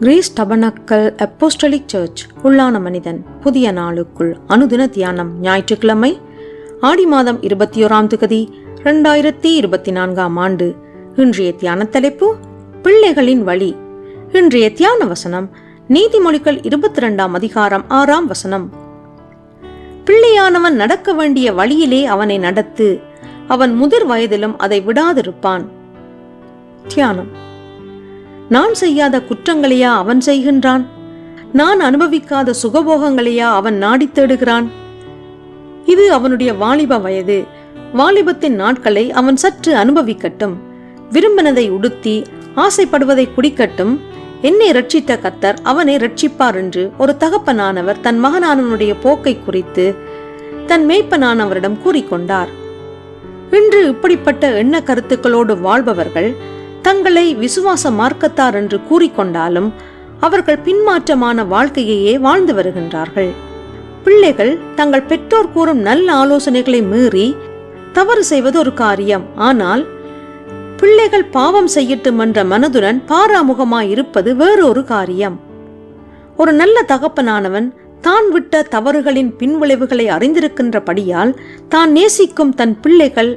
Greece tabernacle apostolic search உள்ளான மனிதன் புதிய நாளுக்குள் அனுதின தியானம் ஞாயிற்றுக்கிழமை ஆடி மாதம் இருபத்தி ஓராம் திகதி ரெண்டாயிரத்தி இருபத்தி நான்காம் ஆண்டு. இன்றைய தியான தலைப்பு பிள்ளைகளின் வழி. இன்றைய தியான வசனம் நீதிமொழிகள் இருபத்தி ரெண்டாம் அதிகாரம் ஆறாம் வசனம். பிள்ளையானவன் நடக்க வேண்டிய வழியிலே அவனை நடத்து அவன் முதிர் வயதிலும் அதை விடாதிருப்பான். தியானம். நான் செய்யாத குற்றங்களையா அவன் செய்கின்றான்? நான் அனுபவிக்காத சுகபோகங்களையா அவன் நாடித் தேடுகிறான்? இது அவனுடைய வாலிப வயது. வாலிபத்தின் நாட்களை அவன் சற்று அனுபவிக்கட்டும். விரும்பினதை உடுத்தி ஆசைப்படுவதை குடிக்கட்டும். என்னை ரட்சித்த கத்தர் அவனை ரட்சிப்பார் என்று ஒரு தகப்பனானவர் தன் மகனானவனுடைய போக்கை குறித்து தன் மேய்ப்பனானவரிடம் கூறிக்கொண்டார். இன்று இப்படிப்பட்ட எண்ண கருத்துக்களோடு வாழ்பவர்கள் தங்களை விசுவாச மார்க்கத்தார் என்று கூறிக்கொண்டாலும் அவர்கள் பின்மாற்றமான வாழ்க்கையையே வாழ்ந்து வருகின்றார்கள். பிள்ளைகள் தங்கள் பெற்றோர் கூறும் நல்ல ஆலோசனைகளை மீறி தவறு செய்வது ஒரு காரியம். ஆனால் பிள்ளைகள் பாவம் செய்யட்டும் என்ற மனதுடன் பாராமுகமாய் இருப்பது வேறொரு காரியம். ஒரு நல்ல தகப்பனானவன் தான் விட்ட தவறுகளின் பின்விளைவுகளை அறிந்திருக்கின்றபடியால் தான் நேசிக்கும் தன் பிள்ளைகள்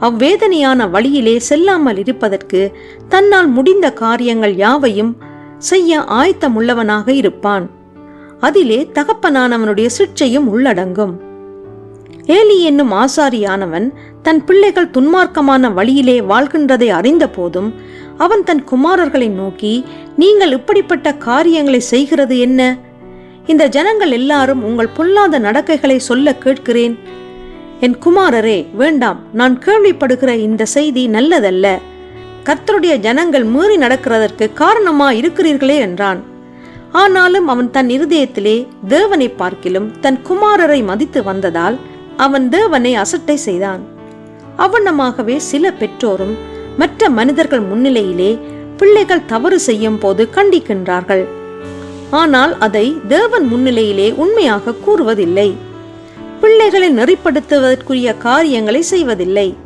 அவ்வேதனையான வழியிலே செல்லாமல் இருப்பதற்கு தன்னால் முடிந்த காரியங்கள் யாவையும் செய்ய ஆயத்தமுள்ளவனாக இருப்பான். அதிலே தகப்பனானவனுடைய சிற்சையும் உள்ளடங்கும். ஏலி என்னும் ஆசாரியானவன் தன் பிள்ளைகள் துன்மார்க்கமான வழியிலே வாழ்கின்றதை அறிந்த போதும் அவன் தன் குமாரர்களை நோக்கி நீங்கள் இப்படிப்பட்ட காரியங்களை செய்கிறது என்ன? இந்த ஜனங்கள் எல்லாரும் உங்கள் பொல்லாத நடக்கைகளை சொல்ல கேட்கிறேன். என் குமாரரே வேண்டாம். நான் கேள்விப்படுகிற இந்த செய்தி நல்லதல்ல. கர்த்தருடைய ஜனங்கள் மீறி நடக்கிறதற்கு காரணமா இருக்கிறீர்களே என்றான். ஆனாலும் அவன் தன் இருதயத்திலே தேவனை பார்க்கிலும் தன் குமாரரை மதித்து வந்ததால் அவன் தேவனை அசட்டை செய்தான். அவனமாகவே சில பெற்றோரும் மற்ற மனிதர்கள் முன்னிலையிலே பிள்ளைகள் தவறு செய்யும் போது கண்டிக்கின்றார்கள். ஆனால் அதை தேவன் முன்னிலையிலே உண்மையாக கூறுவதில்லை. பிள்ளைகளை நெறிப்படுத்துவதற்குரிய காரியங்களை செய்வதில்லை.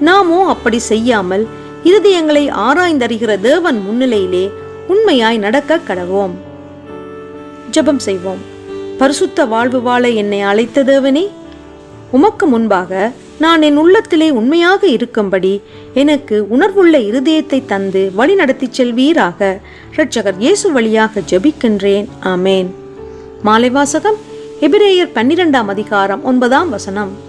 நாமோ அப்படி செய்யாமல் இருதயங்களை ஆராய்ந்தறிகிற தேவன் முன்னிலையிலே உண்மையாய் நடக்க கடவோம். ஜெபம் செய்வோம். பரிசுத்த வாழ்வு வாழ என்னை அழைத்த தேவனே உமக்கு முன்பாக நான் என் உள்ளத்திலே உண்மையாக இருக்கும்படி எனக்கு உணர்வுள்ள இருதயத்தை தந்து வழி நடத்தி செல்வீராக. இரட்சகர் இயேசு வழியாக ஜெபிக்கின்றேன். ஆமேன். மாலை வாசகம் எபிரேயர் பன்னிரெண்டாம் அதிகாரம் ஒன்பதாம் வசனம்.